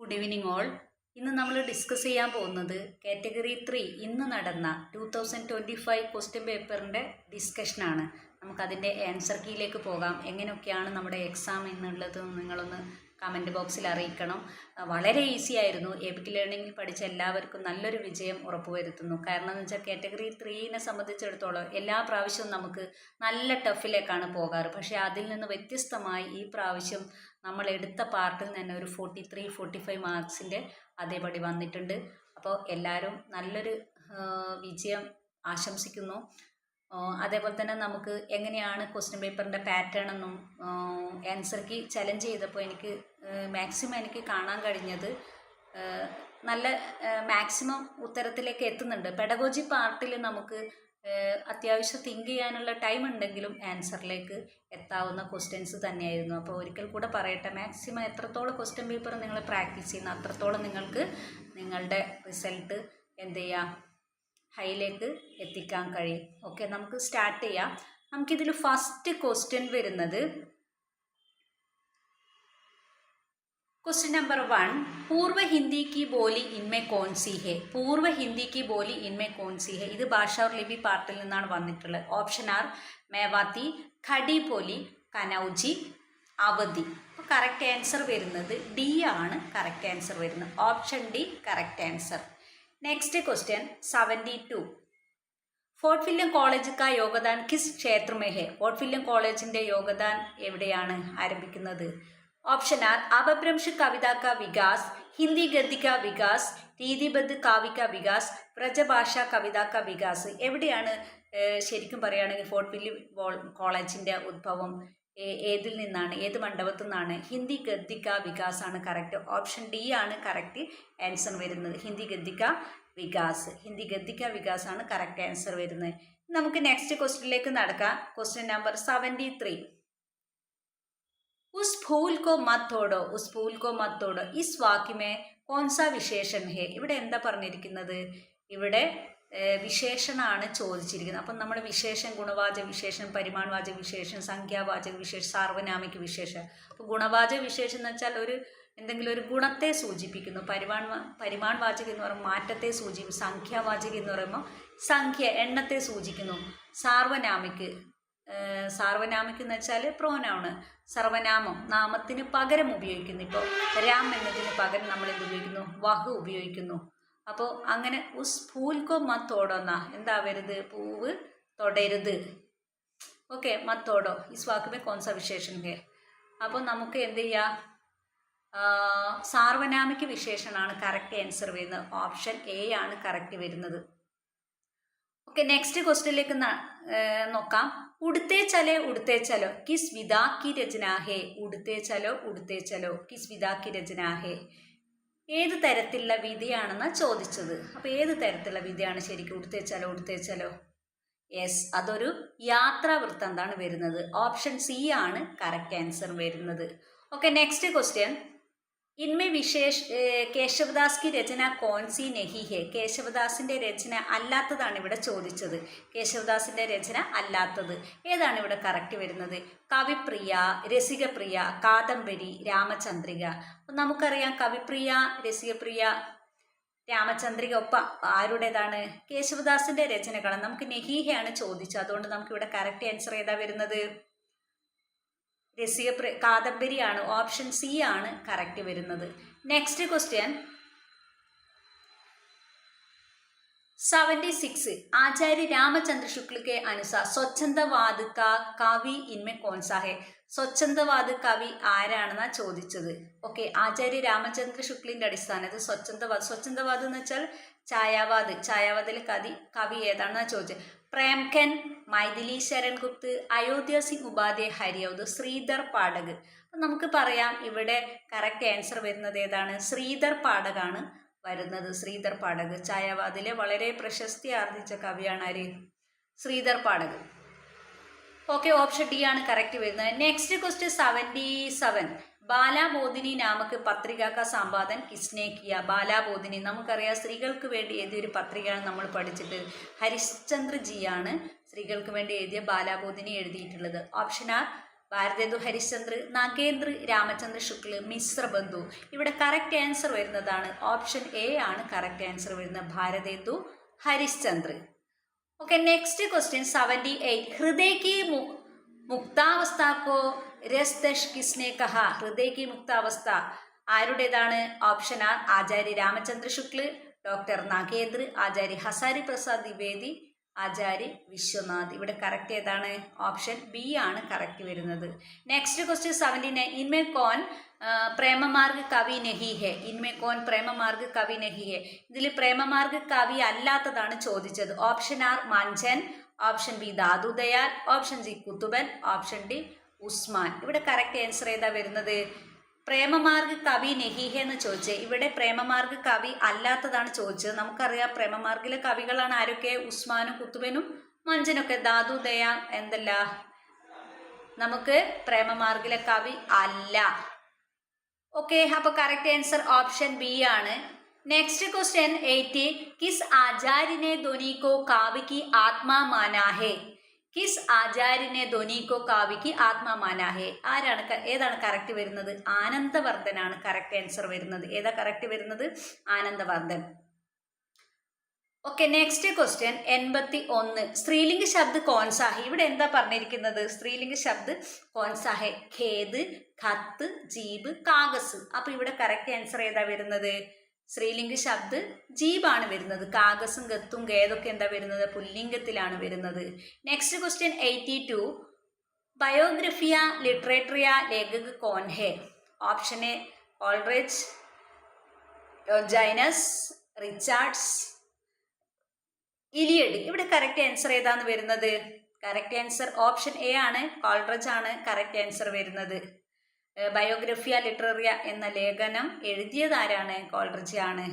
Good evening all ഇന്ന് നമ്മൾ discuss ചെയ്യാൻ പോകുന്നത് കാറ്റഗറി ത്രീ ഇന്ന് നടന്ന two thousand twenty five question പേപ്പറിന്റെ ഡിസ്കഷനാണ് നമുക്കതിന്റെ ആൻസർ കീയിലേക്ക് പോകാം. എങ്ങനെയൊക്കെയാണ് നമ്മുടെ എക്സാം എന്നുള്ളത് നിങ്ങളൊന്ന് കമന്റ് ബോക്സിൽ അറിയിക്കണം. വളരെ ഈസി ആയിരുന്നു. എബിക് ലേണിംഗിൽ പഠിച്ച എല്ലാവർക്കും നല്ലൊരു വിജയം ഉറപ്പുവരുത്തുന്നു. കാരണം എന്ന് വെച്ചാൽ കാറ്റഗറി ത്രീനെ സംബന്ധിച്ചിടത്തോളം എല്ലാ പ്രാവശ്യവും നമുക്ക് നല്ല ടഫിലേക്കാണ് പോകാറ്. പക്ഷേ അതിൽ നിന്ന് വ്യത്യസ്തമായി ഈ പ്രാവശ്യം നമ്മൾ എടുത്ത പാർട്ടിൽ തന്നെ ഒരു ഫോർട്ടി ത്രീ ഫോർട്ടി ഫൈവ് മാർക്സിന്റെ അതേപടി വന്നിട്ടുണ്ട്. അപ്പോൾ എല്ലാവരും നല്ലൊരു വിജയം ആശംസിക്കുന്നു. അതേപോലെ തന്നെ നമുക്ക് എങ്ങനെയാണ് ക്വസ്റ്റ്യൻ പേപ്പറിന്റെ പാറ്റേൺ എന്നും ആൻസർക്ക് ചലഞ്ച് ചെയ്തപ്പോൾ എനിക്ക് മാക്സിമം എനിക്ക് കാണാൻ കഴിഞ്ഞത് നല്ല മാക്സിമം ഉത്തരത്തിലേക്ക് എത്തുന്നുണ്ട്. പെഡഗോജി പാർട്ടിൽ നമുക്ക് അത്യാവശ്യം തിങ്ക് ചെയ്യാനുള്ള ടൈം ഉണ്ടെങ്കിലും ആൻസറിലേക്ക് എത്താവുന്ന ക്വസ്റ്റ്യൻസ് തന്നെയായിരുന്നു. അപ്പോൾ ഒരിക്കൽ കൂടെ പറയട്ടെ മാക്സിമം എത്രത്തോളം ക്വസ്റ്റ്യൻ പേപ്പർ നിങ്ങൾ പ്രാക്ടീസ് ചെയ്യുന്ന അത്രത്തോളം നിങ്ങൾക്ക് നിങ്ങളുടെ റിസൾട്ട് എന്ത് ചെയ്യാം? ഹൈയിലേക്ക് എത്തിക്കാൻ കഴിയും ഓക്കെ നമുക്ക് സ്റ്റാർട്ട് ചെയ്യാം നമുക്കിതിൽ ഫസ്റ്റ് ക്വസ്റ്റ്യൻ വരുന്നത് क्वेश्चन नंबर वन पूर्व हिंदी की बोली इनमें कौन सी है പൂർവ്വ ഹിന്ദി की बोली इनमें कौन सी है ഇത് ഭാഷ और ലിപി പാർട്ടിൽ നിന്നാണ് വന്നിട്ടുള്ളത് ഓപ്ഷൻ ആർ മേവാത്തി ഖടി പോലി കനൗജി അവധി അപ്പോൾ കറക്റ്റ് ആൻസർ വരുന്നത് ഡി ആണ് കറക്റ്റ് ആൻസർ വരുന്നത് option D correct answer next question seventy two Fort William college കാ യോഗദാൻ കിസ് ക്ഷേത്രമേഹെ ഫോർട്ട് വില്യം കോളേജിന്റെ യോഗദാൻ എവിടെയാണ് ആരംഭിക്കുന്നത്? ഓപ്ഷൻ ആർ അപഭ്രംശ കവിത കാ വികാസ് ഹിന്ദി ഗദ്യ വികാസ് രീതിബദ്ധ കാവിക വികാസ് വ്രജഭാഷ കവിത കാ വികാസ്. എവിടെയാണ് ശരിക്കും പറയുകയാണെങ്കിൽ ഫോർട്ട് വില്യം കോളേജിന്റെ ഉദ്ഭവം ഏതിൽ നിന്നാണ് ഏത് മണ്ഡപത്തിൽ നിന്നാണ് ഹിന്ദി ഗദ്ദിക വികാസ് ആണ് കറക്റ്റ് ഓപ്ഷൻ ഡി ആണ് കറക്റ്റ് ആൻസർ വരുന്നത് ഹിന്ദി ഗദ്ദിക വികാസ് ഹിന്ദി ഗദ്ദിക വികാസ് ആണ് കറക്റ്റ് ആൻസർ വരുന്നത് നമുക്ക് നെക്സ്റ്റ് ക്വസ്റ്റ്യനിലേക്ക് നടക്കാം ക്വസ്റ്റ്യൻ നമ്പർ സെവൻറ്റി ത്രീ उस फूल को मत तोड़ो उस फूल को मत तोड़ो इस वाक्य में कौन सा വിശേഷൻ ഹേ ഇവിടെ എന്താ പറഞ്ഞിരിക്കുന്നത് ഇവിടെ ഏഹ്, വിശേഷണമാണ് ചോദിച്ചിരിക്കുന്നത്. അപ്പം നമ്മൾ വിശേഷം ഗുണവാചക വിശേഷം പരിമാണവാചക വിശേഷം സംഖ്യാവാചക വിശേഷം സാർവനാമിക വിശേഷം. അപ്പോൾ ഗുണവാചക വിശേഷം എന്ന് വെച്ചാൽ ഒരു എന്തെങ്കിലും ഒരു ഗുണത്തെ സൂചിപ്പിക്കുന്നു. പരിമാൺ പരിമാൺ വാചകം എന്ന് പറയുമ്പോൾ മാറ്റത്തെ സൂചിപ്പിക്കും സംഖ്യാവാചകം എന്ന് പറയുമ്പോൾ സംഖ്യ എണ്ണത്തെ സൂചിക്കുന്നു. സാർവനാമിക്ക് സാർവനാമിക്ക് എന്ന് വെച്ചാൽ പ്രോനൗണ് സർവനാമം നാമത്തിന് പകരം ഉപയോഗിക്കുന്നു. ഇപ്പോൾ രാം എന്നതിന് പകരം നമ്മൾ എന്ത് ഉപയോഗിക്കുന്നു? വഹു ഉപയോഗിക്കുന്നു. അപ്പോൾ അങ്ങനെ ഉസ് ഫൂൽക്കോ മത്തോടൊന്ന എന്താവരുത് പൂവ് തൊടരുത്. ഓക്കെ മത്തോടോ ഈ വാക്കുമേ കോൺസ വിശേഷൻ ഹേ അപ്പോൾ നമുക്ക് എന്ത് ചെയ്യാം? സാർവനാമിക വിശേഷണമാണ് കറക്റ്റ് ആൻസർ വരുന്നത്. ഓപ്ഷൻ എ ആണ് കറക്റ്റ് വരുന്നത്. ഓക്കെ നെക്സ്റ്റ് ക്വസ്റ്റ്യനിലേക്ക് നോക്കാം. ഉടുത്തേ ചലേ ഉടുത്തേ ചലോ. കിസ് വിദാക്കി രചനാഹേ ഉടുത്തേ ചലോ ഉടുത്തേ ചലോ. കിസ് വിദാക്കി രചനാഹേ ഏത് തരത്തിലുള്ള വിധിയാണെന്നാണ് ചോദിച്ചത്. അപ്പോൾ ഏത് തരത്തിലുള്ള വിധിയാണ് ശരിക്കും ഉടുത്തേച്ചാലോ ഉടുത്തേച്ചാലോ ഉടുത്തേ യെസ് അതൊരു യാത്രാ എന്താണ് വരുന്നത്? ഓപ്ഷൻ സി ആണ് കറക്റ്റ് ആൻസർ വരുന്നത്. ഓക്കെ നെക്സ്റ്റ് ക്വസ്റ്റ്യൻ ഇൻമേ വിശേഷ കേശവദാസ് കി രചന കോൺസി നഹി ഹെ. കേശവദാസിന്റെ രചന അല്ലാത്തതാണ് ഇവിടെ ചോദിച്ചത്. കേശവദാസിന്റെ രചന അല്ലാത്തത്. ഏതാണ് ഇവിടെ കറക്റ്റ് വരുന്നത്? കവിപ്രിയ രസികപ്രിയ കാദംബരി രാമചന്ദ്രിക. നമുക്കറിയാം കവിപ്രിയ രസികപ്രിയ രാമചന്ദ്രിക ഒപ്പ ആരുടേതാണ്? കേശവദാസിന്റെ രചനകളാണ്. നമുക്ക് നെഹീഹയാണ് ചോദിച്ചത്. അതുകൊണ്ട് നമുക്ക് ഇവിടെ കറക്റ്റ് ആൻസർ ഏതാ വരുന്നത്? രസിക പ്ര- കാദംബരിയാണ് ഓപ്ഷൻ സി ആണ് കറക്റ്റ് വരുന്നത് next question seventy six Acharya Ramchandra Shukla के अनुसार സ്വച്ഛന്തവാദ് का കവി ഇൻമെ കോൺസാ ഹെ സ്വച്ഛന്തവാദ് കവി ആരാണെന്നാ ചോദിച്ചത് ഓക്കെ ആചാര്യ രാമചന്ദ്ര ശുക്ലിന്റെ അടിസ്ഥാനത്തിൽ സ്വച്ഛന്തവാദ് സ്വച്ഛന്തവാദ് എന്ന് വെച്ചാൽ ഛായാവാദ് ഛായാവാദിലെ കവി കവി ഏതാണെന്നാ ചോദിച്ചത് പ്രേംഖൻ മൈഥിലി ശരൺ ഗുപ്ത് അയോധ്യ സിംഗ് ഉപാധ്യായ ഹരിയൗദ് ശ്രീധർ പാഠക്. നമുക്ക് പറയാം ഇവിടെ കറക്റ്റ് ആൻസർ വരുന്നത് ഏതാണ്? ശ്രീധർ പാഠകാണ് വരുന്നത്. ശ്രീധർ പാഠക്. ചായവാദിലെ വളരെ പ്രശസ്തി ആർജിച്ച കവിയാണ് ആര്? Shridhar Pathak. Okay option D ആണ് കറക്റ്റ് വരുന്നത്. Next question seventy seven Balabodhini നാമക്ക് പത്രിക കാ സമ്പാദൻ കിസ്നേക്കിയ കിയ ബാലാബോധിനി. നമുക്കറിയാം സ്ത്രീകൾക്ക് വേണ്ടി എഴുതിയ ഒരു പത്രികയാണ് നമ്മൾ പഠിച്ചിട്ട്. ഹരിശ്ചന്ദ്ര ജിയാണ് സ്ത്രീകൾക്ക് വേണ്ടി എഴുതിയ ബാലാബോധിനി എഴുതിയിട്ടുള്ളത്. Option are Bharatendu Harishchandra Nagendra Ramchandra Shukla Mishra Bandhu. ഇവിടെ കറക്റ്റ് ആൻസർ വരുന്നതാണ്. ഓപ്ഷൻ എ ആണ് കറക്റ്റ് ആൻസർ വരുന്നത്. Bharatendu Harishchandra. Okay next question seventy eight. ഹൃദയ മുക്താവസ്ഥ കോ രസ്തഷ് കിസ്നെ കഹ ഹൃദയ की മുക്താവസ്ഥ. ആരുടേതാണ് option are Acharya Ramchandra Shukla doctor Nagendra Acharya Hazari Prasad Dwivedi Acharya Vishwanath. ഇവിടെ കറക്റ്റ് ഏതാണ്? ഓപ്ഷൻ ബി ആണ് കറക്റ്റ് വരുന്നത്. നെക്സ്റ്റ് ക്വസ്റ്റ്യൻ സെവന്റി നയൻ ഇൻമേ കോൻ പ്രേമമാർഗ് കവി നഹി ഹെ? ഇൻമേ കോൻ പ്രേമമാർഗ് കവി നഹി ഹെ? ഇതിൽ പ്രേമമാർഗ് കവി അല്ലാത്തതാണ് ചോദിച്ചത്. Option are Manjhan option B Dadu Dayal option C Qutban option D Usman ഇവിടെ കറക്റ്റ് ആൻസർ ഏതാ വരുന്നത്? പ്രേമമാർഗ് കവി നെഹിഹ എന്ന് ചോദിച്ചത് ഇവിടെ പ്രേമമാർഗ് കവി അല്ലാത്തതാണ് ചോദിച്ചത്. നമുക്കറിയാം പ്രേമമാർഗിലെ കവികളാണ് ആരൊക്കെ? ഉസ്മാനും കുത്തുബനും മഞ്ജനൊക്കെ. ദാദു ദയ എന്തല്ല? നമുക്ക് പ്രേമമാർഗിലെ കവി അല്ല. ഓക്കെ അപ്പോൾ കറക്റ്റ് ആൻസർ ഓപ്ഷൻ ബി ആണ്. നെക്സ്റ്റ് ക്വസ്റ്റ്യൻ काव्य की आत्मा माना है किस आचार्य ने കിസ് ആചാര്യനെ काव्य की आत्मा माना है ആരാണ് ഏതാണ് കറക്റ്റ് വരുന്നത്? ആനന്ദവർദ്ധനാണ് കറക്റ്റ് ആൻസർ വരുന്നത്. ഏതാ കറക്റ്റ് വരുന്നത്? ആനന്ദവർദ്ധൻ. ഓക്കെ നെക്സ്റ്റ് ക്വസ്റ്റ്യൻ എൺപത്തി ഒന്ന് സ്ത്രീലിംഗ ശബ്ദ് കോൺസാഹെ. ഇവിടെ എന്താ പറഞ്ഞിരിക്കുന്നത്? സ്ത്രീലിംഗ ശബ്ദ് കോൺസാഹെ. ഖേദ് ഖത്ത് ജീബ് കാഗസ്. അപ്പൊ ഇവിടെ കറക്റ്റ് ആൻസർ ഏതാ വരുന്നത്? സ്ത്രീലിംഗ ശബ്ദ് ജീബാണ് വരുന്നത്. കാഗസും ഗത്തും ഗേതൊക്കെ എന്താ വരുന്നത്? പുല്ലിംഗത്തിലാണ് വരുന്നത്. Next question eighty two Biographia Literaria ലേഖക് കോൻഹെ ഓപ്ഷൻ എ ഓൾറേജ് ജൈനസ് റിച്ചാർഡ്സ് ഇലിയഡ് ഇവിടെ കറക്റ്റ് ആൻസർ ഏതാണ് വരുന്നത്? കറക്റ്റ് ആൻസർ ഓപ്ഷൻ എ ആണ് കോൾറജ് ആണ് കറക്റ്റ് ആൻസർ വരുന്നത്. ബയോഗ്രഫിയ ലിറ്റററിയ എന്ന ലേഖനം എഴുതിയതാരാണ് ആരാണ്? ആണ്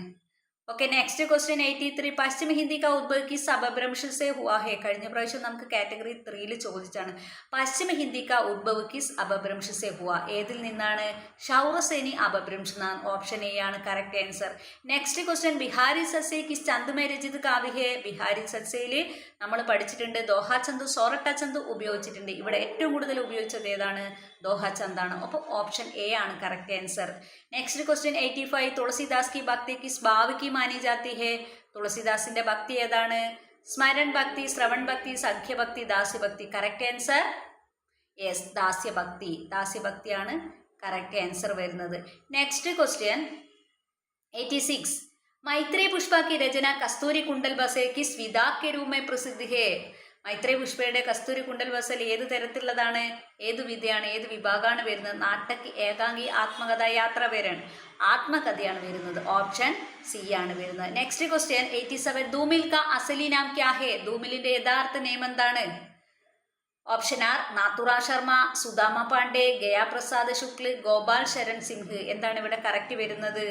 okay next question eighty three പശ്ചിമ ഹിന്ദി കാ ഉദ്ഭവ് കിസ് അപഭ്രംശ സെ ഹുവാ ഹേ? കഴിഞ്ഞ പ്രാവശ്യം നമുക്ക് കാറ്റഗറി ത്രീയിൽ ചോദിച്ചാണ് പശ്ചിമ ഹിന്ദി കാ ഉദ്ഭവ് കിസ് അപഭ്രംശ സെ ഹുവ ഏതിൽ നിന്നാണ്? ഷൗറസേനി അപഭ്രംശ ഓപ്ഷൻ എ ആണ് correct answer next question Bihari സസേ കിസ് ചന്ദ് മേ രചിത് കാവ്യ ഹെ? ബിഹാരി സസ്യയിൽ നമ്മൾ പഠിച്ചിട്ടുണ്ട്. ദോഹ ചന്ത് സോറട്ട ചന്ത് ഉപയോഗിച്ചിട്ടുണ്ട്. ഇവിടെ ഏറ്റവും കൂടുതൽ ഉപയോഗിച്ചത് ഏതാണ്? ദോഹ ചന്ദാണ് അപ്പോൾ ഓപ്ഷൻ എ ആണ് correct answer next question eighty five Tulsidas കി ഭക്തി കി സ്ഭാവ് കി മാനി ജാതി ഹെ? തുളസിദാസിന്റെ ഭക്തി ഏതാണ്? സ്മരൺ ഭക്തി ശ്രവൺ ഭക്തി സഖ്യഭക്തി ദാസ്യഭക്തി കറക്റ്റ് ആൻസർ യെസ് ദാസ്യഭക്തി ദാസ്യഭക്തിയാണ് കറക്റ്റ് ആൻസർ വരുന്നത് next question eighty six മൈത്രേ Pushpa കി രചന കസ്തൂരി കുണ്ടൽ ബസേ കി സ്വിതാ കെ രൂപ പ്രസിദ്ധി ഹേ? है മൈത്രേയ പുഷ്പയുടെ കസ്തൂരി കുണ്ടൽ ബസൽ ഏത് തരത്തിലുള്ളതാണ്? ഏത് വിധയാണ് ഏത് വിഭാഗമാണ് വരുന്നത്? നാട്ടക്ക് ഏകാംഗി ആത്മകഥ യാത്ര പേരാണ് ആത്മകഥയാണ് വരുന്നത്. ഓപ്ഷൻ സി ആണ് വരുന്നത്. Next question eighty seven Dhumil കാ അസലി നാം ക്യാ ഹേ? ധൂമിലിന്റെ യഥാർത്ഥ നിയമം എന്താണ്? Option are Nathuram Sharma Sudama Pandey Gayaprasad Shukla Gopal Sharan Singh. എന്താണ് ഇവിടെ കറക്റ്റ് വരുന്നത്?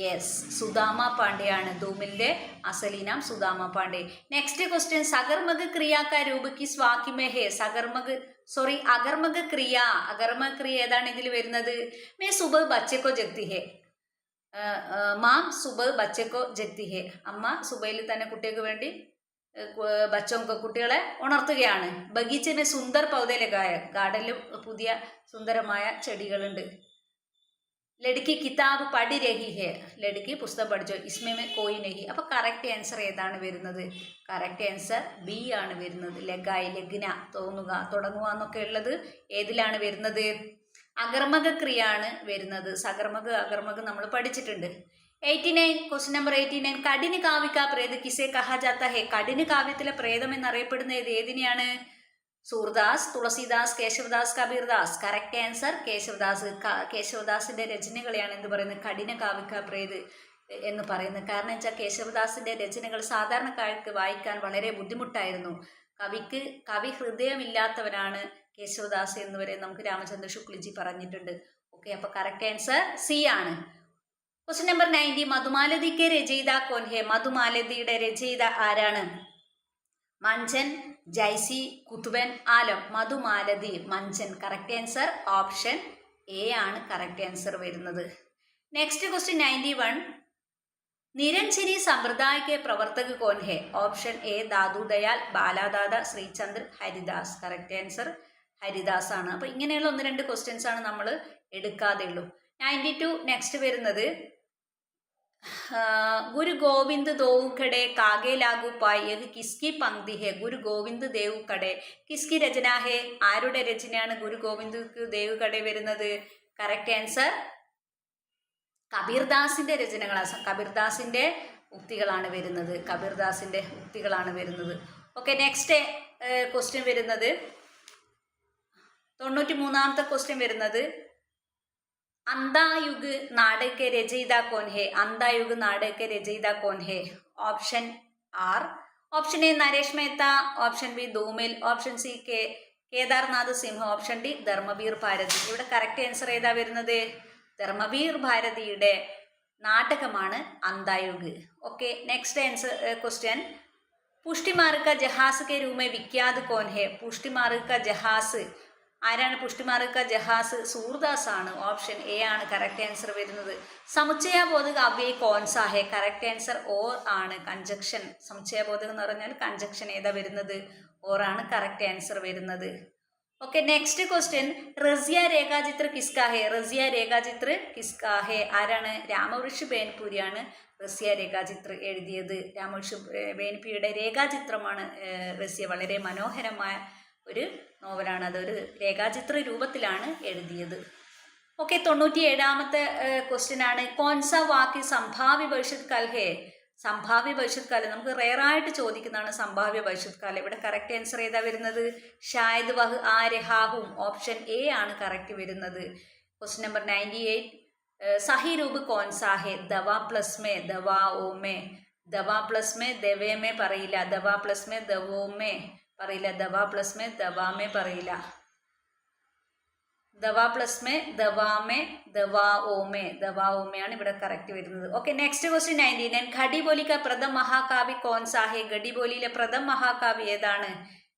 യെസ് സുദാമ പാണ്ഡെയാണ്. ധൂമിലിന്റെ അസലീനാം സുദാമ പാണ്ഡെ. നെക്സ്റ്റ് ക്വസ്റ്റ്യൻ സകർമ്മക ക്രിയാക്ക രൂപക്ക് സ്വാക്കിമേഹേ സകർമ്മക സോറി അകർമ്മക ക്രിയ. അകർമക ക്രിയ ഏതാണ് ഇതിൽ വരുന്നത്? മേ സുബ ബച്ചക്കോ ജഗ്തിഹേ. മാം സുബ ബച്ചക്കോ ജഗ്തിഹേ. അമ്മ സുബയിൽ തന്നെ കുട്ടികൾക്ക് വേണ്ടി ബച്ചോങ്ക കുട്ടികളെ ഉണർത്തുകയാണ്. ബഗീച്ചമേ സുന്ദർ പൗതലകായ. ഗാർഡനിൽ പുതിയ സുന്ദരമായ ചെടികളുണ്ട്. ലടുക്കി കിതാബ് പഠി രഹി ഹെ. ലടുക്കി പുസ്തകം പഠിച്ചോ? ഇസ്മേ കോയി നഹി. അപ്പൊ കറക്റ്റ് ആൻസർ ഏതാണ് വരുന്നത്? കറക്റ്റ് ആൻസർ ബി ആണ് വരുന്നത്. ലഗായി ലഗ്ന തോന്നുക തുടങ്ങുക എന്നൊക്കെ ഉള്ളത് ഏതിലാണ് വരുന്നത്? അകർമക ക്രിയയാണ് വരുന്നത്. സകർമക അകർമക നമ്മൾ പഠിച്ചിട്ടുണ്ട്. Eighty nine question number eighty nine കഠിന കാവ്യക്ക പ്രേത് കിസെ കഹ ജാത്ത ഹെ. കഠിന കാവ്യത്തിലെ പ്രേതം എന്നറിയപ്പെടുന്ന ഏത് ഏതിനെയാണ്? Surdas Tulsidas Keshavdas Kabirdas. Correct answer Keshavdas. കേശവദാസിന്റെ രചനകളെയാണ് എന്ത് പറയുന്നത്? കഠിന കാവ്യക്ക പ്രേത് എന്ന് പറയുന്നത്. കാരണം വെച്ചാൽ കേശവദാസിന്റെ രചനകൾ സാധാരണക്കാർക്ക് വായിക്കാൻ വളരെ ബുദ്ധിമുട്ടായിരുന്നു. കവിക്ക് കവി ഹൃദയമില്ലാത്തവനാണ് കേശവദാസ് എന്ന് വരെ നമുക്ക് രാമചന്ദ്ര ശുക്ലജി പറഞ്ഞിട്ടുണ്ട്. ഓക്കെ അപ്പൊ കറക്റ്റ് ആൻസർ സി ആണ്. ക്വസ്റ്റ്യൻ നമ്പർ നയന്റി മധുമാലതിക്ക് രചയിത കോൻഹെ മധുമാലതിയുടെ രചയിത ആരാണ്? Manjhan Jaisi Qutuban Alam Madhumalati Manjhan correct answer option A ആണ് കറക്റ്റ് ആൻസർ വരുന്നത്. നെക്സ്റ്റ് ക്വസ്റ്റ്യൻ നയന്റി വൺ നിരഞ്ജനി സമ്പ്രദായ പ്രവർത്തക കോൻഹെ. ഓപ്ഷൻ എ ദാദു ദയാൽ ബാലാദാദ ശ്രീചന്ദ്ർ ഹരിദാസ്. കറക്റ്റ് ആൻസർ ഹരിദാസ് ആണ്. അപ്പോൾ ഇങ്ങനെയുള്ള ഒന്ന് രണ്ട് ക്വസ്റ്റ്യൻസ് ആണ് നമ്മൾ എടുക്കാതെയുള്ളൂ നയന്റി ടു നെക്സ്റ്റ് വരുന്നത്. ഗുരു ഗോവിന്ദ് ദോവുക്കടെ खड़े कागे लागू पाई यह ഗുരു पंक्ति है गुरु गोविंद രചന ഹേ ആരുടെ രചനയാണ് ഗുരു ഗോവിന്ദ് ദേവുക്കടെ വരുന്നത്? കറക്റ്റ് ആൻസർ കബീർദാസിന്റെ രചനകളാണ് കബീർദാസിന്റെ ഉക്തികളാണ് വരുന്നത്. കബീർദാസിന്റെ ഉക്തികളാണ് വരുന്നത്. ഓക്കെ നെക്സ്റ്റ് ക്വസ്റ്റ്യൻ വരുന്നത്. തൊണ്ണൂറ്റി മൂന്നാമത്തെ ക്വസ്റ്റ്യൻ വരുന്നത്. അന്തായുഗ് നാടക രചയിത കോൻ ഹെ അന്തായുഗ് നാടക രചയിത കോൻ ഹെ. Option are option A Naresh Mehta option B Dhumil option C K Kedarnath Singh option D Dharamvir Bharati ഇവിടെ കറക്റ്റ് ആൻസർ ഏതാ വരുന്നത്? ധർമ്മവീർ ഭാരതിയുടെ നാടകമാണ് Andhayug. Okay next answer question പുഷ്ടിമാർക്ക ജഹാസ് കെ രൂമേ വിഖ്യാത് കോൻ ഹെ. പുഷ്ടിമാർക്ക ജഹാസ് ആരാണ് പുഷ്ടിമാർക്ക ജഹാസ് സൂർദാസ് ആണ് ഓപ്ഷൻ എ ആണ്. കറക്റ്റ് ആൻസർ വരുന്നത്. സമുച്ചയബോധക അവ്യയ് കോൺസാ ഹെ കറക്റ്റ് ആൻസർ ഓർ ആണ്. കൺജക്ഷൻ. സമുച്ചയബോധകം എന്ന് പറഞ്ഞാൽ കൺജക്ഷൻ ഏതാ വരുന്നത്? ഓർ ആണ് കറക്റ്റ് ആൻസർ വരുന്നത്. Okay next question. റസിയ രേഖാചിത്ര കിസ്കാഹെ. റസിയ രേഖാചിത്ര കിസ്കാഹെ. ആരാണ്? രാമവൃഷ് ബേൻപുരിയാണ് റസിയ രേഖാചിത്ര എഴുതിയത്. രാമവൃഷ് ബേൻപുരിയുടെ രേഖാചിത്രമാണ് റസിയ വളരെ മനോഹരമായ ഒരു നോവലാണ്. അതൊരു രേഖാചിത്ര രൂപത്തിലാണ് എഴുതിയത്. ഓക്കെ തൊണ്ണൂറ്റി ഏഴാമത്തെ ക്വസ്റ്റ്യൻ ആണ്. കോൺസ വാക്കി സംഭാവ്യ ഭവിഷ്യത് കൽഹേ സംഭാവ്യ ഭവിഷ്യത് കാലം നമുക്ക് റെയറായിട്ട് ചോദിക്കുന്നതാണ് സംഭാവ്യ ഭവിഷ്യത് കാലം. ഇവിടെ കറക്റ്റ് ആൻസർ ഏതാ വരുന്നത്? ഷായത് വഹ് ആ രഹാഹും ഓപ്ഷൻ എ ആണ് കറക്റ്റ് വരുന്നത്. ക്വസ്റ്റ്യൻ നമ്പർ നയന്റി എയ്റ്റ് സഹി രൂപ് കോൺസാഹെ ദവാ പ്ലസ് മേ ദവാ ഓ മേ. ദവാ പ്ലസ് മേ ദവേ മേ പറയില്ല. ദവാ പ്ലസ് മേ ദവോ മേ. പറയില്ല. ദവാ പ്ലസ് മേ ദവാമേ പറയില്ല. ദവാ പ്ലസ് മേ ദവാമേ ദവാ ഓമേ ദവാ ഓമയാണ് ഇവിടെ കറക്റ്റ് വരുന്നത്. Okay next question ninety nine ഘടിബോലിക്ക പ്രഥം മഹാകാവി കോൺ ഘടിബോലിയിലെ ഘടി ബോലിയിലെ പ്രഥം മഹാകാവി ഏതാണ്?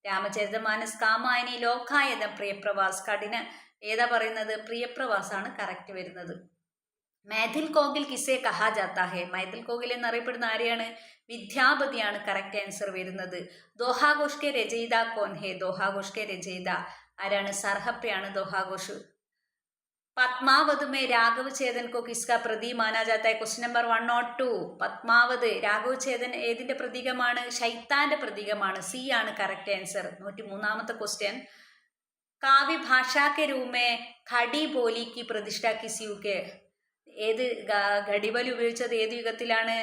രാമചരിതമാനസ് കാമായനി ലോകായതം പ്രിയപ്രവാസ് കഠിന ഏതാ പറയുന്നത്? പ്രിയപ്രവാസാണ് കറക്റ്റ് വരുന്നത്. മാഥിൽ കോഗിൽ കിസെ കഹാ ജാത്താ ഹെ. മൈഥിൽ കോഗിൽ എന്നറിയപ്പെടുന്ന ആരെയാണ്? വിദ്യാപതിയാണ്. കറക്റ്റ് ആൻസർ വരുന്നത്. ദോഹാഘോഷ് കെ രചയിത കോൻ ഹെ. ദോഹാഘോഷ് കെ രചയിത. ആരാണ്? സർഹപ്പയാണ് ദോഹാഘോഷ്. പത്മാവത് മേ രാഘവ് ചേതൻ കോ കിസ്ക പ്രതി മാനാജാത്തായ question number one nought two Padmavat Raghav Chetan ഏതിന്റെ പ്രതീകമാണ്? ശൈത്താന്റെ പ്രതീകമാണ്. സി ആണ് കറക്റ്റ് ആൻസർ നൂറ്റി മൂന്നാമത്തെ ക്വസ്റ്റ്യൻ കാവ്യ ഭാഷാക്കെ രൂമേ ഖടി ബോലി പ്രതിഷ്ഠ കിസിയു ഏത് ഘടിബലി ഉപയോഗിച്ചത് ഏത് യുഗത്തിലാണ്?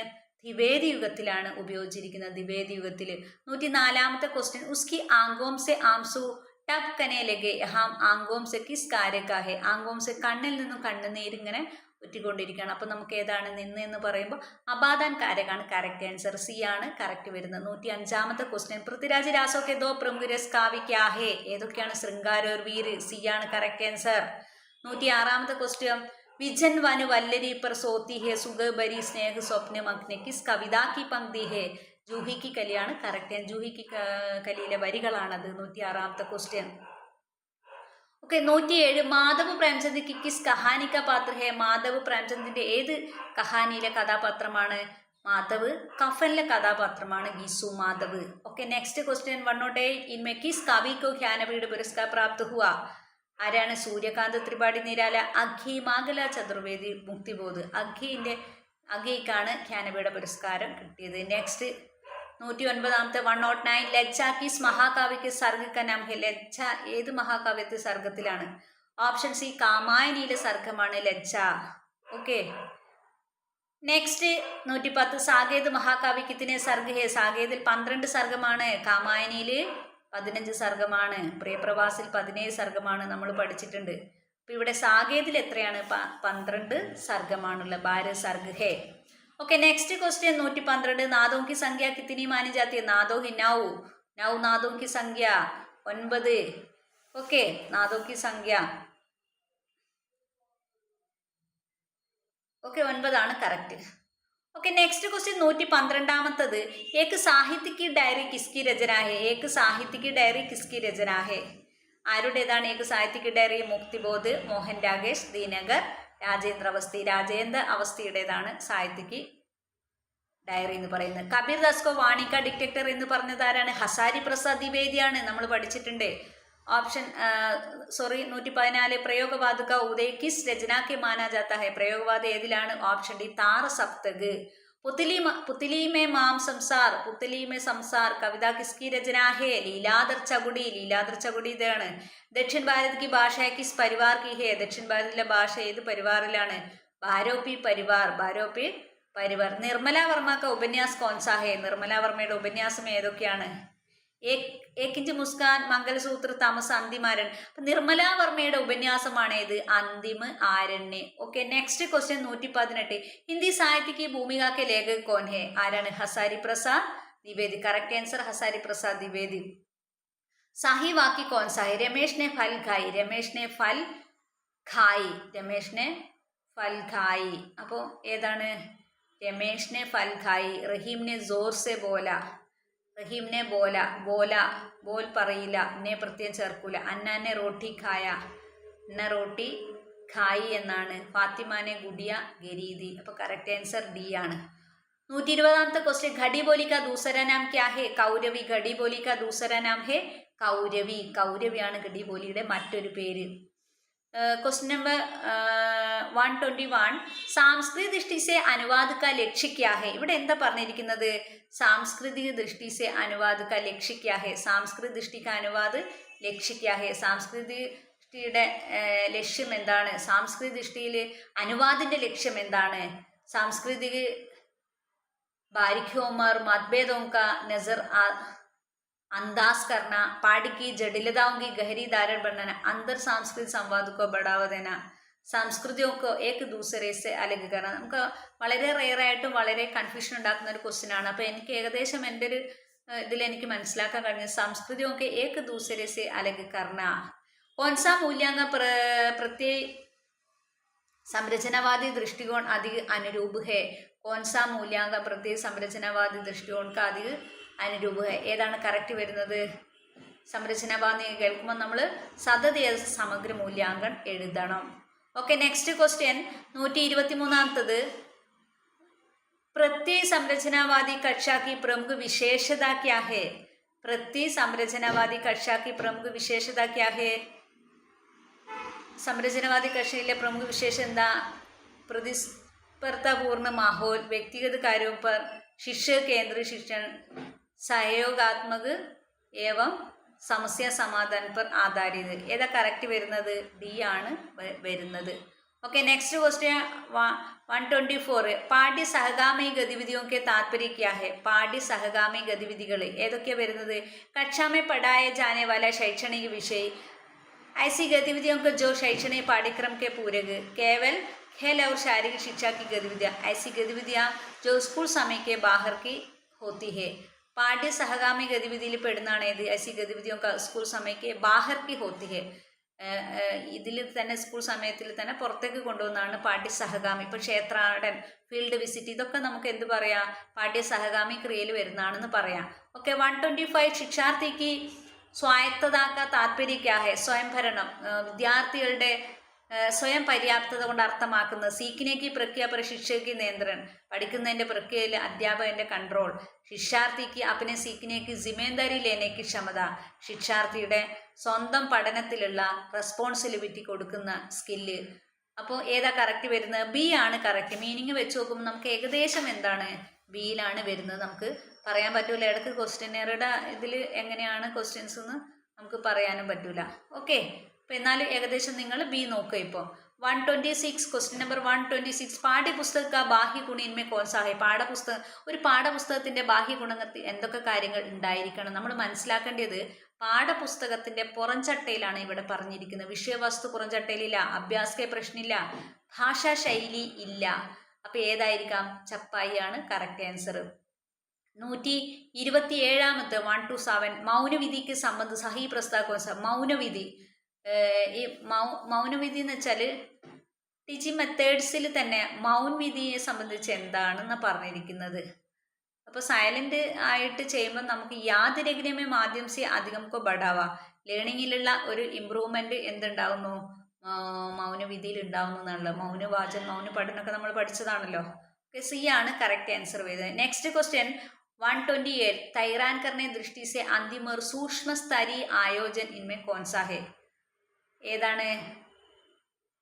ദ്വിവേദി യുഗത്തിലാണ് ഉപയോഗിച്ചിരിക്കുന്നത് ദ്വിവേദി യുഗത്തിൽ നൂറ്റി നാലാമത്തെ ക്വസ്റ്റ്യൻ ഉസ്കി ആങ്കോം സെ ആംസു ടപ് കനെ ലഗെ ഹാം ആങ്കോം സെ കിസ് കാര്യക്കാഹെ ആങ്കോം സെ കണ്ണിൽ നിന്നും കണ്ണുനീരിങ്ങനെ ഉറ്റിക്കൊണ്ടിരിക്കുകയാണ് അപ്പം നമുക്ക് ഏതാണ് നിന്ന് എന്ന് പറയുമ്പോൾ അബാദാൻ കാരകാണ് കറക്റ്റ് ആൻസർ സി ആണ് കറക്റ്റ് വരുന്നത്. നൂറ്റി അഞ്ചാമത്തെ ക്വസ്റ്റ്യൻ പൃഥ്വിരാജ് രാസോക്കെ ദോ പ്രമുഖരസ് കാവി ക്യാഹേ ഏതൊക്കെയാണ് ശൃംഗാരോർ വീര് സി ആണ് കറക്റ്റ് ആൻസർ നൂറ്റി ആറാമത്തെ ക്വസ്റ്റ്യൻ വിജൻ വനു വല്ലരി പർ സോത്തി ഹെ സുഗബരി സ്നേഹ സ്വപ്നം അഗ്നി കിസ് കവിതാക്കി പങ്ക്തി ഹെ. ജൂഹിക്ക് കലിയാണ് കറക്റ്റ്. ജൂഹിക്ക് കലിയിലെ വരികളാണത്. നൂറ്റി ആറാമത്തെ ക്വസ്റ്റ്യൻ ഓക്കെ നൂറ്റിയേഴ്. മാധവ് പ്രേംചന്ദ് കിസ് കഹാനിക്ക പാത്ര ഹെ. മാധവ് പ്രേംചന്ദിന്റെ ഏത് കഹാനിയിലെ കഥാപാത്രമാണ്? മാധവ് കഫനിലെ കഥാപാത്രമാണ് Ghisu Madhav. Okay next question one nought eight ഇൻമെ കിസ് കവി കോ ഖ്യാനബിയുടെ പുരസ്കാർ പ്രാപ്ത ഹുവ. ആരാണ് സൂര്യകാന്ത് ത്രിപാഠി നിരാല? അഖി മാഗല ചതുർവേദി മുക്തിബോധ്. അഖിന്റെ അഖിക്കാണ് ജ്ഞാനപീഠ പുരസ്കാരം കിട്ടിയത്. നെക്സ്റ്റ് നൂറ്റി ഒൻപതാമത്തെ വൺ നോട്ട് നയൻ ലജ്ജ കിസ് മഹാകാവ്യക്ക് സർഗ കനാം ഹെ ലജ്ജ ഏത് മഹാകാവ്യത്തെ സർഗത്തിലാണ് ഓപ്ഷൻ സി കാമായനിയിലെ സർഗമാണ് ലജ്ജ. ഓക്കെ നെക്സ്റ്റ് നൂറ്റി പത്ത് സാകേത് മഹാകാവ്യത്തിന് സർഗ സാകേതിൽ പന്ത്രണ്ട് സർഗമാണ് കാമായനിയിൽ പതിനഞ്ച് സർഗമാണ് പ്രിയപ്രവാസിൽ പതിനേഴ് സർഗമാണ് നമ്മൾ പഠിച്ചിട്ടുണ്ട്. അപ്പം ഇവിടെ സാകേതിൽ എത്രയാണ്? പന്ത്രണ്ട് സർഗമാണുള്ളത് ഭാര സർഗ് ഹേ. ഓക്കെ നെക്സ്റ്റ് ക്വസ്റ്റ്യൻ നൂറ്റി പന്ത്രണ്ട്. നാദോങ്കി സംഖ്യ കിത്തിനി മാനിജാത്തിയ നാദോഹി നൌ. നൌ നാദോങ്കി സംഖ്യ ഒൻപത്. ഓക്കെ നാദോക്കി സംഖ്യ. ഓക്കെ ഒൻപതാണ് കറക്റ്റ് ഓക്കെ നെക്സ്റ്റ് ക്വസ്റ്റ്യൻ നൂറ്റി പന്ത്രണ്ടാമത്തത് ഏക്ക് സാഹിത്യക്ക് ഡയറി കിസ്കി രചനാഹേ. ഏക്ക് സാഹിത്യക്ക് ഡയറി കിസ്കി രചനാഹേ. ആരുടേതാണ് ഏക്ക് സാഹിത്യക്ക് ഡയറി മുക്തിബോധ് മോഹൻ രാകേഷ് ദീനഗർ രാജേന്ദ്ര അവസ്ഥി രാജേന്ദ്ര അവസ്ഥയുടേതാണ് സാഹിത്യക്ക് ഡയറി എന്ന് പറയുന്നത്. കബീർ ദാസ്കോ വാണിക്ക ഡിറ്റക്ടർ എന്ന് പറഞ്ഞത് ആരാണ് ഹസാരി പ്രസാദ് ദ്വിവേദിയാണ്. നമ്മൾ പഠിച്ചിട്ടുണ്ട്. ऑप्शन സോറി നൂറ്റി പതിനാല് പ്രയോഗവാദക ഉദയ കിസ് രചനാക്കി മാനാ ജാത്ത ഹെ പ്രയോഗവാദം ഏതിലാണ് ഓപ്ഷൻ ഡി താറ സപ്തക് പുത്തിലി മ- പുത്തിലി മേ മാം സംസാർ പുത്തിലി മേ സംസാർ കവിത കിസ്കി രചന ഹേ ലീലാദർ ചകുടി ലീലാദർ ചകുടി ഇതാണ് ദക്ഷിൺ ഭാരത് കി ഭാഷ കിസ് പരിവാർ കി ഹേ ദക്ഷിൺ ഭാരതിലെ ഭാഷ ഏത് പരിവാറിലാണ് ഭാരോപി പരിവാർ ഭാരോപി പരിവാർ നിർമ്മല വർമ്മ ക ഉപന്യാസ് കോൺസാ ഹേ നിർമ്മല വർമ്മയുടെ ഉപന്യാസം ഏതൊക്കെയാണ് ഏക് ഏക്കിഞ്ച് മുസ്കാൻ മംഗലസൂത്ര താമസ അന്തിമാരൻ അപ്പൊ നിർമ്മല വർമ്മയുടെ ഉപന്യാസമാണ് ഇത് അന്തിമ ആരണ്യ ഓക്കെ നെക്സ്റ്റ് ക്വസ്റ്റ്യൻ നൂറ്റി പതിനെട്ട് ഹിന്ദി സാഹിത്യക്ക് ഭൂമികാക്കെ ലേഖക് കോൻ ഹെ ആരാണ് ഹസാരി പ്രസാദ് ദ്വിവേദി കറക്റ്റ് ആൻസർ ഹസാരി പ്രസാദ് ദ്വിവേദി സാഹി വാക്കി കോൻ സാഹി രമേശ് ने फल खाई രമേശ് ने फल ഖായി രമേശിനെ ഫൽ ഖായി അപ്പോൾ ഏതാണ് രമേശിനെ ഫൽ ഖായി റഹീമിനെ ജോർ സെ ബോല റഹീമിനെ ബോല ബോല ബോൽ പറയില്ല എന്നെ പ്രത്യേകം ചേർക്കൂല. അന്നാനെ റോട്ടി ഖായ. എന്ന റോട്ടി ഖായി എന്നാണ്. ഫാത്തിമാനെ ഗുഡിയ ഗരീതി അപ്പോൾ കറക്റ്റ് ആൻസർ ഡി ആണ്. നൂറ്റി ഇരുപതാമത്തെ ക്വസ്റ്റ്യൻ ഘടി ബോലി കാ ദൂസര നാം ക്യാ ഹേ? കൗരവി. ഘടി ബോലി കാ ദൂസര നാം ഹേ? കൗരവി. കൗരവിയാണ് ഘടി ബോലിയുടെ മറ്റൊരു പേര്. question number one twenty one Samskrutika ദൃഷ്ടി സെ അനുവാദ ക ലക്ഷ്യ ക്യാ ഹെ ഇവിടെ എന്താ പറഞ്ഞിരിക്കുന്നത് സാംസ്കൃതിക ദൃഷ്ടി സെ അനുവാദ ക ലക്ഷ്യ ക്യാ ഹെ സാംസ്കൃതിക ദൃഷ്ടി ക അനുവാദ് ലക്ഷ്യ ക്യാ ഹെ സാംസ്കൃതിക ദൃഷ്ടിയുടെ ഏഹ്, ലക്ഷ്യം എന്താണ് സാംസ്കൃതിക ദൃഷ്ടിയിൽ അനുവാദിന്റെ ലക്ഷ്യം എന്താണ് സാംസ്കൃതിക बारीकियों मतभेदों का नज़र आ अंदाज करना पाठ की जटिलताओं की गहरी धारण बनाना अंतर सांस्कृतिक संवाद को बढ़ावा देना സംസ്കൃതിയോ ഏക്ക് ദൂസരെ സെ അലഗ് കാരണം നമുക്ക് വളരെ റെയറായിട്ടും വളരെ കൺഫ്യൂഷൻ ഉണ്ടാക്കുന്ന ഒരു ക്വസ്റ്റ്യൻ ആണ് അപ്പോൾ എനിക്ക് ഏകദേശം എൻ്റെ ഒരു ഇതിൽ എനിക്ക് മനസ്സിലാക്കാൻ കഴിഞ്ഞ സംസ്കൃതിയോ ഒക്കെ ഏക്ക് ദൂസരെ സെ അലഗ് കർണ കോൺസാ മൂല്യാങ്ക പ്ര പ്രത്യേ संरचनावादी दृष्टिकोण अधिक अनुरूप है कौन सा മൂല്യാങ്ക പ്രത്യേക സംരചനാവാദി ദൃഷ്ടികോണക്ക് അധിക അനുരൂപ है ഏതാണ് കറക്റ്റ് വരുന്നത് സംരചനാവാദി കേൾക്കുമ്പോൾ നമ്മൾ സതതീയ സമഗ്ര മൂല്യാങ്കൻ എഴുതണം ഓക്കെ നെക്സ്റ്റ് ക്വസ്റ്റ്യൻ നൂറ്റി ഇരുപത്തി മൂന്നാമത്തത് प्रत्यय संरचनावादी कक्षा की प्रमुख विशेषता क्या है प्रत्यय संरचनावादी कक्षा की प्रमुख विशेषता क्या है സംരചനവാദി കക്ഷിയിലെ പ്രമുഖ വിശേഷം എന്താ പ്രതിസ്പർദ്ധാപൂർണ്ണ മാഹോൽ വ്യക്തിഗത കാര്യവും पर शिक्षक केंद्रित शिक्षण സഹയോഗാത്മക ഏവം സമസ്യ സമാധാൻ पर ആധാരിത് ഏതാ കറക്റ്റ് വരുന്നത് ഡി ആണ് വ- വരുന്നത് okay next question one twenty four പാഠ്യ സഹഗാമി ഗതിവിധിയോ के താല്പര്യ क्या है പാഠ്യ സഹഗാമി ഗതിവിധികൾ ഏതൊക്കെയാണ് വരുന്നത് കക്ഷാമേ പഠായ ജാനെ വാല ശൈക്ഷണിക വിഷയ ऐसी गतिविधियों को जो शैक्षणिक पाठ्यक्रम के पूरक केवल खेल और शारीरिक शिक्षा की गतिविधियाँ ऐसी गतिविधियाँ जो स्कूल समय के बाहर की होती है പാഠ്യ സഹഗാമി ഗതിവിധിയിൽ പെടുന്നതാണ് ഏത് ऐसी गतिविधियों का स्कूल समय के बाहर की होती है ഇതിൽ തന്നെ സ്കൂൾ സമയത്തിൽ തന്നെ പുറത്തേക്ക് കൊണ്ടുവന്നാണ് പാഠ്യ സഹഗാമി ഇപ്പോൾ ക്ഷേത്രാടൻ ഫീൽഡ് വിസിറ്റ് ഇതൊക്കെ നമുക്ക് എന്ത് പറയാം പാഠ്യ സഹഗാമി ക്രിയയിൽ വരുന്നതാണെന്ന് പറയാം ഓക്കെ വൺ ട്വൻറ്റി ഫൈവ് ശിക്ഷാർത്ഥിക്ക് സ്വായത്തത का താല്പര്യ क्या है സ്വയം ഭരണം ഏഹ് വിദ്യാർത്ഥികളുടെ ഏഹ് സ്വയം പര്യാപ്തത കൊണ്ട് അർത്ഥമാക്കുന്നത് സീക്കിനേക്ക് പ്രക്രിയ പർ ശിക്ഷയ്ക്ക് നിയന്ത്രണം. പഠിക്കുന്നതിന്റെ പ്രക്രിയയിൽ അധ്യാപകന്റെ കൺട്രോൾ ശിക്ഷാർത്ഥിക്ക് അപ്പിനെ സീക്കിനേക്ക് ജിമേന്ദാരി ലേനയ്ക്ക് ക്ഷമത. ശിക്ഷാർത്ഥിയുടെ സ്വന്തം പഠനത്തിലുള്ള റെസ്പോൺസിബിലിറ്റി കൊടുക്കുന്ന സ്കില്ല് അപ്പോൾ ഏതാ കറക്റ്റ് വരുന്നത്? ബി ആണ് കറക്റ്റ് മീനിങ് വെച്ച് നോക്കുമ്പോൾ നമുക്ക് ഏകദേശം എന്താണ്? ബിയിലാണ് വരുന്നത്. നമുക്ക് പറയാൻ പറ്റൂല. ഇടയ്ക്ക് ക്വസ്റ്റ്യനറുടെ ഇതിൽ എങ്ങനെയാണ് ക്വസ്റ്റ്യൻസ് എന്ന് നമുക്ക് പറയാനും പറ്റൂല. ഓക്കെ അപ്പോൾ എന്നാലും ഏകദേശം നിങ്ങൾ ബി നോക്കുക ഇപ്പോൾ one twenty six question number one twenty six പാഠ്യപുസ്തക ബാഹ്യ ഗുണിന്മേ കോൺസാഹി പാഠപുസ്തകം ഒരു പാഠപുസ്തകത്തിന്റെ ബാഹ്യ ഗുണത്തിൽ എന്തൊക്കെ കാര്യങ്ങൾ ഉണ്ടായിരിക്കണം? നമ്മൾ മനസ്സിലാക്കേണ്ടത് പാഠപുസ്തകത്തിന്റെ പുറംചട്ടയിലാണ് ഇവിടെ പറഞ്ഞിരിക്കുന്നത്. വിഷയവസ്തു പുറംചട്ടയിലില്ല അഭ്യാസ പ്രശ്നമില്ല ഭാഷാ ശൈലി ഇല്ല. അപ്പോൾ ഏതായിരിക്കാം? ചപ്പായിയാണ് കറക്റ്റ് ആൻസർ നൂറ്റി ഇരുപത്തി ഏഴാമത്തെ വൺ ടു സെവൻ മൗനവിധിക്ക് സംബന്ധ സഹി പ്രസ്താവ മൗനവിധി. ഈ മൗ മൗനവിധി എന്ന് വെച്ചാൽ ടീച്ചിങ് മെത്തേഡ്സിൽ തന്നെ മൗൻവിധിയെ സംബന്ധിച്ച് എന്താണെന്ന് പറഞ്ഞിരിക്കുന്നത് അപ്പോൾ സൈലൻ്റ് ആയിട്ട് ചെയ്യുമ്പോൾ നമുക്ക് യാതൊരഗ്നമേ മാധ്യം സി അധികംക്കോ ബടാവ ലേണിങ്ങിലുള്ള ഒരു ഇമ്പ്രൂവ്മെൻറ്റ് എന്തുണ്ടാവുന്നു മൗനവിധിയിൽ ഉണ്ടാവുന്നു എന്നുള്ളത് മൗനവാചൻ മൗന പഠനമൊക്കെ നമ്മൾ പഠിച്ചതാണല്ലോ ഓക്കെ സി ആണ് കറക്റ്റ് ആൻസർ ചെയ്തത് next question one twenty eight तैरान करने दृष्टि से अंतिम और सूक्ष्म स्तरीय आयोजन इनमें कौन सा है ഏതാണ്?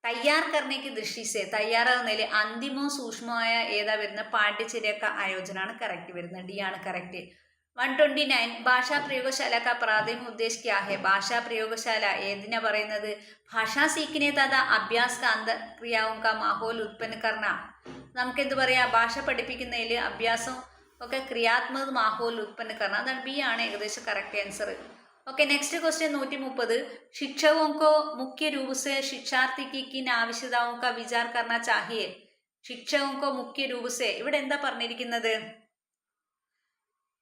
തയ്യാർ കർണയ്ക്ക് ദൃഷ്ടിച്ച് തയ്യാറാവുന്നതിൽ അന്തിമോ സൂക്ഷ്മമായ ഏതാ വരുന്ന പാണ്ഡിച്ചേരിയൊക്കെ ആയോജനാണ് കറക്റ്റ് വരുന്നത്. ഡി ആണ് കറക്റ്റ് വൺ ട്വന്റി നയൻ ഭാഷാ പ്രയോഗശാല ക പ്രാഥമിക ഉദ്ദേശിക്കുക. ഭാഷാ പ്രയോഗശാല ഏതിനാ പറയുന്നത്? ഭാഷാ സീക്കിനെ തഥ അഭ്യാസ അന്തക്രിയാവും ക മാഹോൽ ഉത്പന്ന കർണ നമുക്കെന്ത് പറയാ? ഭാഷ പഠിപ്പിക്കുന്നതിൽ അഭ്യാസം ഒക്കെ ക്രിയാത്മക മാഹോൽ ഉത്പന്ന കർണ അതാണ് ബി ആണ് ഏകദേശം correct answer okay next question നൂറ്റി മുപ്പത് ശിക്ഷകോക്കോ മുഖ്യ मुख्य रूप से शिक्षार्थी की किन ആവശ്യതാവും का विचार करना चाहिए ഇവിടെ എന്താ പറഞ്ഞിരിക്കുന്നത്?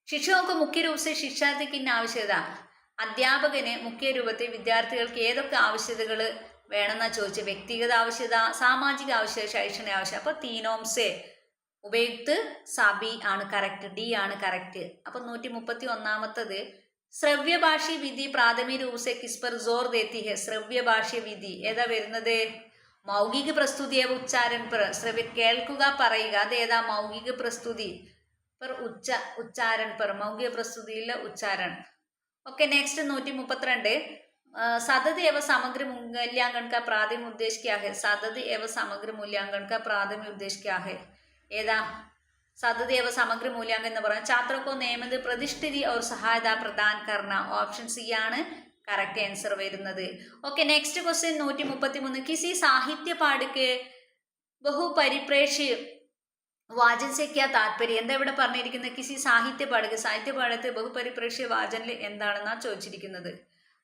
ശിക്ഷകോക്കോ മുഖ്യ രൂപ ശിക്ഷാർത്ഥിക്ക് ഇന്ന ആവശ്യകത അധ്യാപകന് മുഖ്യ രൂപത്തിൽ വിദ്യാർത്ഥികൾക്ക് ഏതൊക്കെ ആവശ്യതകൾ വേണമെന്നാ ചോദിച്ചത് വ്യക്തിഗത ആവശ്യത സാമാജിക ആവശ്യത ശൈക്ഷണിക ആവശ്യം അപ്പോൾ തീനോംസെ ഉപയുക്ത് സബി ആണ് കറക്റ്റ് ഡി ആണ് കറക്റ്റ് അപ്പോൾ നൂറ്റി മുപ്പത്തി ഒന്നാമത്തത് ശ്രവ്യഭാഷി വിധി പ്രാഥമിക രൂപസെ കിസ്പർ ജോർ ദേത്തി ഹെ. ശ്രവ്യഭാഷ്യ വിധി. ഏതാ വരുന്നത്? മൗഖിക പ്രസ്തുതിയെ ഉച്ചാരൻ പെർ ശ്രവ്യ കേൾക്കുക പറയുക. അത് ഏതാ? മൗഖിക പ്രസ്തുതി പെർ ഉച്ച ഉച്ചാരൻ പെർ മൗഖിക പ്രസ്തുതിയിലെ ഉച്ചാരൻ. ഓക്കെ നെക്സ്റ്റ് നൂറ്റി മുപ്പത്തിരണ്ട് സതത് ഏവ സമഗ്ര മൂല്യാങ്കൺ പ്രാഥമിക ഉദ്ദേശിക്കാഹെ സതത് ഏവ സമഗ്ര മൂല്യാങ്കൺ പ്രാഥമിക ഉദ്ദേശിക്കാഹെ ഏതാ? സാധ്യതയവ സമഗ്ര മൂല്യാങ്കം എന്ന് പറയുന്നത് छात्रों നിയമത്തിൽ പ്രതിഷ്ഠിതി ഓർ സഹായത പ്രദാൻ കർണ ഓപ്ഷൻ സി ആണ് കറക്റ്റ് ആൻസർ വരുന്നത്. ഓക്കെ നെക്സ്റ്റ് ക്വസ്റ്റ്യൻ നൂറ്റി മുപ്പത്തി മൂന്ന് കിസി സാഹിത്യ പാടുക്ക് ബഹുപരിപ്രേഷ് വാചൻസയ്ക്ക താല്പര്യം എന്താ ഇവിടെ പറഞ്ഞിരിക്കുന്നത്? കിസി സാഹിത്യ പാടുക സാഹിത്യ പാടത്ത് ബഹുപരിപ്രേഷ്യ വാചനിൽ എന്താണെന്നാണ് ചോദിച്ചിരിക്കുന്നത്.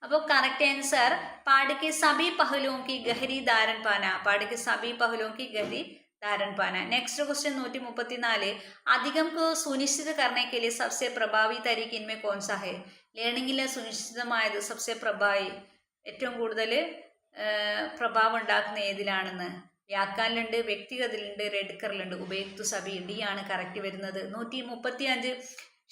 അപ്പോൾ കറക്റ്റ് ആൻസർ പാടുക്ക് സബി പഹലോം ഗഹരി ദാരൻ പാന. പാടുക്ക് സബി പഹലോം ഗഹരി താരൻപാന നെക്സ്റ്റ് ക്വസ്റ്റ്യൻ നൂറ്റി മുപ്പത്തിനാല് അധികം സുനിശ്ചിത करने സബ്സെ പ്രഭാവി सबसे प्रभावी तरीक इनमें ലേണിംഗിൽ സുനിശ്ചിതമായത് സബ്സെ പ്രഭാവി ഏറ്റവും കൂടുതൽ പ്രഭാവം ഉണ്ടാക്കുന്ന ഏതിലാണെന്ന്? വ്യാക്കാനിലുണ്ട് വ്യക്തിഗതിലുണ്ട് റെഡ് കറിലുണ്ട് ഉപയുക്ത സഭി ഡി ആണ് കറക്റ്റ് വരുന്നത്. നൂറ്റി മുപ്പത്തി അഞ്ച്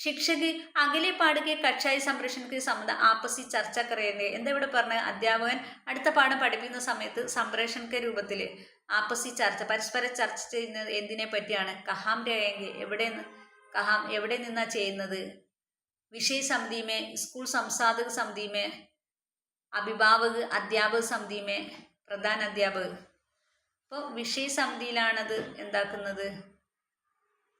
ശിക്ഷക് അകലെ പാടുക കക്ഷായി സംരക്ഷണക്ക് സമ്മത ആപ്പസി ചർച്ച കറിയണ്ടേ എന്താ ഇവിടെ പറഞ്ഞ അധ്യാപകൻ അടുത്ത പാഠം പഠിപ്പിക്കുന്ന സമയത്ത് സംപ്രേഷണക്ക രൂപത്തിൽ ആപ്പസി ചർച്ച പരസ്പരം ചർച്ച ചെയ്യുന്നത് എന്തിനെ പറ്റിയാണ്? കഹാം രേഖ എവിടെ കഹാം എവിടെ നിന്നാ ചെയ്യുന്നത്? വിഷയ സമിതിമേ സ്കൂൾ സംസാധക സമിതിമേ അഭിഭാവക് അധ്യാപക സമിതിമേ പ്രധാന അധ്യാപക്. അപ്പോൾ വിഷയ സമിതിയിലാണത് എന്താക്കുന്നത്?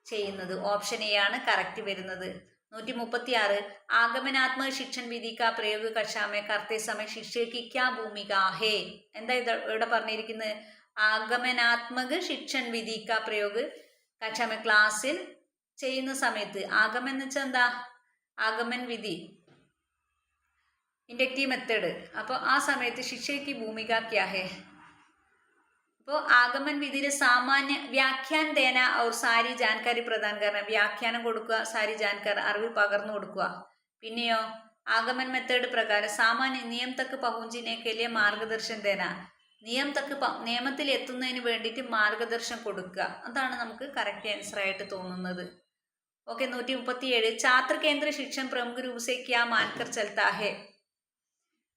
ചെയ്യുന്നത്. ഓപ്ഷൻ എ ആണ് കറക്റ്റ് വരുന്നത്. നൂറ്റി മുപ്പത്തി ആറ് ആഗമനാത്മക ശിക്ഷൻ വിധിക്ക പ്രയോഗ കക്ഷാമേ കർത്തേ സമയ ശിക്ഷയ്ക്ക് ക്യാ ഭൂമിക ഹേ. എന്താ ഇത് ഇവിടെ പറഞ്ഞിരിക്കുന്നത് ആഗമനാത്മക ശിക്ഷൻ വിധിക്ക പ്രയോഗ കക്ഷാമ ക്ലാസ്സിൽ ചെയ്യുന്ന സമയത്ത്. ആഗമൻ എന്ന് വെച്ചാൽ എന്താ? ആഗമൻ വിധി. ഇൻഡക്റ്റീവ് മെത്തേഡ് അപ്പോൾ ആ സമയത്ത് ശിക്ഷയ്ക്ക് ഭൂമിക ക്യാ ഹേ. അപ്പോൾ ആഗമൻ വിധിയിൽ സാമാന്യ വ്യാഖ്യാൻ തേന ഔർ സാരി ജാൻകാരി പ്രദാൻ കാരണം വ്യാഖ്യാനം കൊടുക്കുക സാരി ജാൻകാർ അറിവ് പകർന്നു കൊടുക്കുക. പിന്നെയോ ആഗമൻ മെത്തേഡ് പ്രകാരം സാമാന്യ നിയം തക്ക് കെലിയ മാർഗദർശൻ തേന. നിയം തക്ക് നിയമത്തിൽ എത്തുന്നതിന് വേണ്ടിയിട്ട് മാർഗദർശനം കൊടുക്കുക. അതാണ് നമുക്ക് കറക്റ്റ് ആൻസർ ആയിട്ട് തോന്നുന്നത്. ഓക്കെ നൂറ്റി മുപ്പത്തി ഏഴ് ഛാത്ര കേന്ദ്ര ശിക്ഷൺ പ്രമുഖ രൂപസെ ക്യാ മാൻകർ ചൽത്താ ഹെ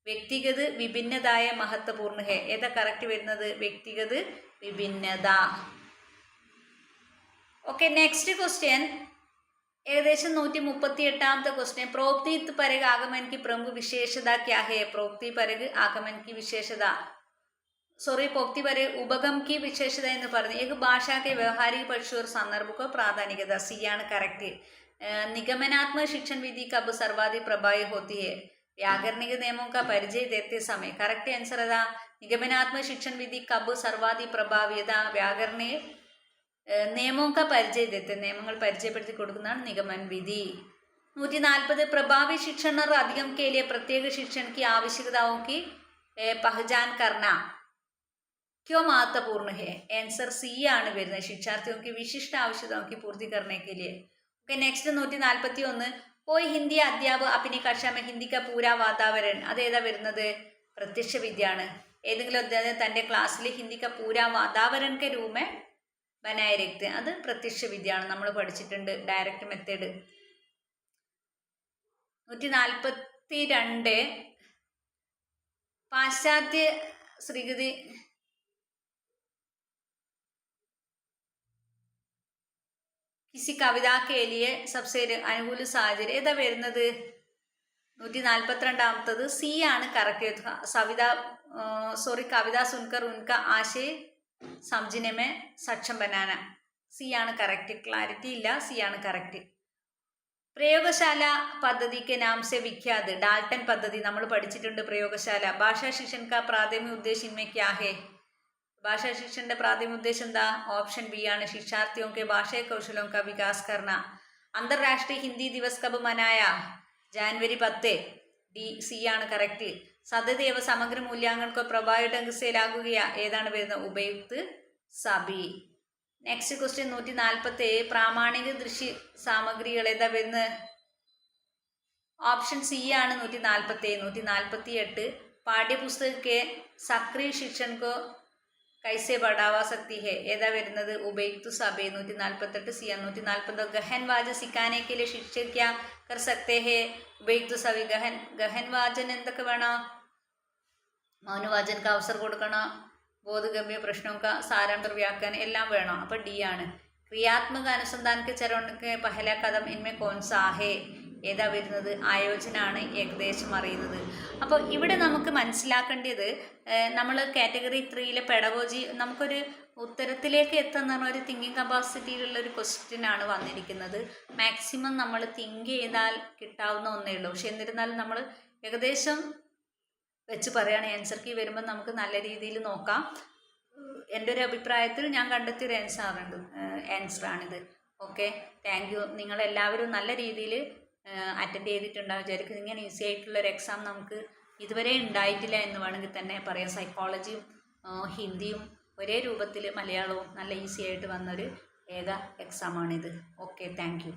വ്യക്തിഗത വിഭിന്നതായ മഹത്വപൂർണ ഹെ. ഏതാ കറക്റ്റ് വരുന്നത്? വ്യക്തിഗത വിഭിന്നത. ഓക്കെ നെക്സ്റ്റ് ക്വസ്റ്റ്യൻ ഏകദേശം നൂറ്റി മുപ്പത്തി എട്ടാമത്തെ ക്വസ്റ്റ്യൻ പ്രോക്തി പരക് ആഗമനിക്ക് പ്രമുഖ വിശേഷത ക്യാ ഹേ? പ്രോക്തി പരക് ആഗമനിക്ക് വിശേഷത. സോറി പോക്തി പരെ ഉപഗം കി വിശേഷത എന്ന് പറഞ്ഞു. ഏക ഭാഷാക്കെ വ്യവഹാരിക പക്ഷൂർ സന്ദർഭക്കോ പ്രാധാന്യത സി ആണ് കറക്റ്റ് നിഗമനാത്മക ശിക്ഷൺ വിധി കബ് സർവാധി പ്രഭായ ഹോത്തിയെ വ്യാകരണിക नियमों का परिचय देते समय करेक्ट आंसर था निगमनात्मक शिक्षण विधि कब सर्वाधि प्रभावी था व्याकरणी നിയമവും നിയമങ്ങൾ പരിചയപ്പെടുത്തി കൊടുക്കുന്നതാണ് നിഗമൻ വിധി. നൂറ്റി നാൽപ്പത് പ്രഭാവി ശിക്ഷണർ അധികം കേലിയ പ്രത്യേക ശിക്ഷണക്ക് ആവശ്യകത ആവശ്യകതാओं की पहचान करना क्यों महत्वपूर्ण है आंसर ആണ് വരുന്നത്. ശിക്ഷാർത്ഥി നോക്കി വിശിഷ്ട ആവശ്യത നോക്കി के ഓക്കെ നെക്സ്റ്റ് നൂറ്റി നാൽപ്പത്തി ഒന്ന് കോയ് ഹിന്ദി അധ്യാപ അപ്പിനെ കർഷമ ഹിന്ദിക്ക പൂരാ വാതാവരൺ അതേതാ വരുന്നത്? പ്രത്യക്ഷ വിദ്യയാണ് ഏതെങ്കിലും അധ്യാപകൻ തന്റെ ക്ലാസ്സിൽ ഹിന്ദിക്ക പൂരാ വാതാവരൺ രൂമെ രൂമേ ബനായ രക്ത്. അത് പ്രത്യക്ഷ വിദ്യയാണ് നമ്മൾ പഠിച്ചിട്ടുണ്ട് ഡയറക്റ്റ് മെത്തേഡ് നൂറ്റി നാൽപ്പത്തി രണ്ട് പാശ്ചാത്യ ശ്രീഗതി കിസി കവിത കേലിയെ സബ്സെ അനുകൂല സാഹചര്യം. ഏതാ വരുന്നത്? നൂറ്റി നാൽപ്പത്തിരണ്ടാമത്തത് സി ആണ് കറക്റ്റ് സവിത സോറി കവിത സുൻകർ ഉൻക ആശയ സംജിനമേ സക്ഷം ബനാന. സി ആണ് കറക്റ്റ്. ക്ലാരിറ്റി ഇല്ല. സി ആണ് കറക്റ്റ്. പ്രയോഗശാല പദ്ധതിക്ക് നാം സെ വിഖ്യാത്. ഡാൽട്ടൻ പദ്ധതി. നമ്മൾ പഠിച്ചിട്ടുണ്ട് പ്രയോഗശാല. ഭാഷാ ശിക്ഷൻ കാ പ്രാഥമിക ഉദ്ദേശം ഇൻമേ ക്യാ ഹേ ഭാഷാ പ്രാഥമിക പ്രാഥമികോദ്ദേശം എന്താ? ഓപ്ഷൻ ബി ആണ് ശിക്ഷാർത്ഥിയോं के ഭാഷാ കൗശലം വികാസ് കർണ അന്തർരാഷ്ട്രീയ ഹിന്ദി ദിവസ് കബ് മനായ ജാനുവരി പത്ത് ഡി സി ആണ് കറക്റ്റ് സതദേവ സമഗ്ര മൂല്യാങ്ങൾക്ക് പ്രഭാവിട്ട് ഏതാണ് വരുന്ന ഉപയുക്ത്? സബി. നെക്സ്റ്റ് ക്വസ്റ്റ്യൻ നൂറ്റി നാൽപ്പത്തി ഏഴ് പ്രാമാണിക ദൃശ്യ സാമഗ്രികൾ ഏതാ വരുന്നത്? ഓപ്ഷൻ സി ആണ് നൂറ്റി നാൽപ്പത്തി ഏഴ് നൂറ്റി നാൽപ്പത്തി എട്ട്. പാഠ്യപുസ്തക സക്രിയ ശിക്ഷണക്കോ കൈസെ ബടാവാ സക്തി ഹെ. ഏതാ വരുന്നത്? ഉപയുക്തു സഭ നൂറ്റി നാൽപ്പത്തെട്ട് സി നൂറ്റി നാൽപ്പത്തി ഗഹൻ വാച സിക്കാനെ കെ ലിയെ ശിക്ഷ കർ സക്തെ ഹെ. ഉപയുക്തു സവി ഗഹൻ ഗഹൻ വാചൻ എന്തൊക്കെ വേണം? മൗനവാചനക്ക് അവസർ കൊടുക്കണം? ബോധഗമ്യ പ്രശ്നമൊക്ക സാരാന്തർ വ്യാഖ്യാനം എല്ലാം വേണം? അപ്പൊ ഡി ആണ്. ക്രിയാത്മക അനുസന്ധാനക്ക് ചരണക്ക് പഹല കഥം ഇന്മേ കോൺസാ ഹേ. ഏതാ വരുന്നത്? ആയോജനാണ് ഏകദേശം അറിയുന്നത്. അപ്പോൾ ഇവിടെ നമുക്ക് മനസ്സിലാക്കേണ്ടത് നമ്മൾ കാറ്റഗറി ത്രീയിലെ പെടവോജി നമുക്കൊരു ഉത്തരത്തിലേക്ക് എത്തുന്ന ഒരു തിങ്കിങ് കപ്പാസിറ്റിയിലുള്ള ഒരു ക്വസ്റ്റ്യൻ ആണ് വന്നിരിക്കുന്നത്. മാക്സിമം നമ്മൾ തിങ്ക് ചെയ്താൽ കിട്ടാവുന്ന ഒന്നേ ഉള്ളൂ. പക്ഷെ എന്നിരുന്നാലും നമ്മൾ ഏകദേശം വെച്ച് പറയുകയാണ് ആൻസർ കീ വരുമ്പോൾ നമുക്ക് നല്ല രീതിയിൽ നോക്കാം. എന്റെ ഒരു അഭിപ്രായത്തിൽ ഞാൻ കണ്ടെത്തിയൊരു ആൻസറാണ് ആൻസറാണിത് ഓക്കെ താങ്ക് യു നിങ്ങളെല്ലാവരും നല്ല രീതിയിൽ അറ്റൻഡ് ചെയ്തിട്ടുണ്ടാവും. വിചാരിക്കും ഇങ്ങനെ ഈസി ആയിട്ടുള്ള ഒരു എക്സാം നമുക്ക് ഇതുവരെ ഉണ്ടായിട്ടില്ല എന്ന് വേണമെങ്കിൽ തന്നെ പറയാം. സൈക്കോളജിയും ഹിന്ദിയും ഒരേ രൂപത്തിൽ മലയാളവും നല്ല ഈസി ആയിട്ട് വന്നൊരു ഏക എക്സാമാണിത് ഓക്കെ താങ്ക് യു